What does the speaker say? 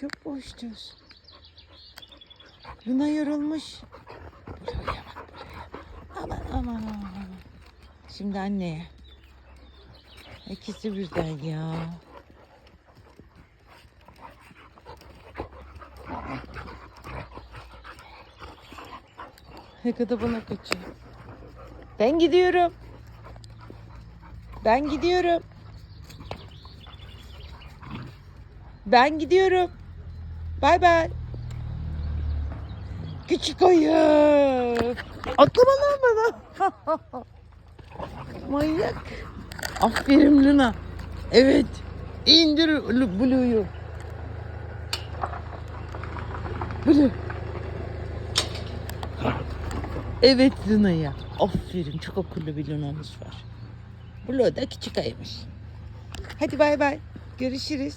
Çok boştur. Luna yorulmuş. Buraya bak buraya. Aman aman aman. Şimdi anneye. İkisi birden ya. Ne kadar bana kaçıyor. Ben gidiyorum. Ben gidiyorum. Ben gidiyorum. Bay bay. Küçük ayı. Atlama lan bana. Manyak. Aferin Luna. Evet. İndir Lu- Blue'yu. Blue. Evet Luna'ya. Aferin çok akıllı bir Luna'mız var. Blue da küçük ayımış. Hadi bay bay. Görüşürüz.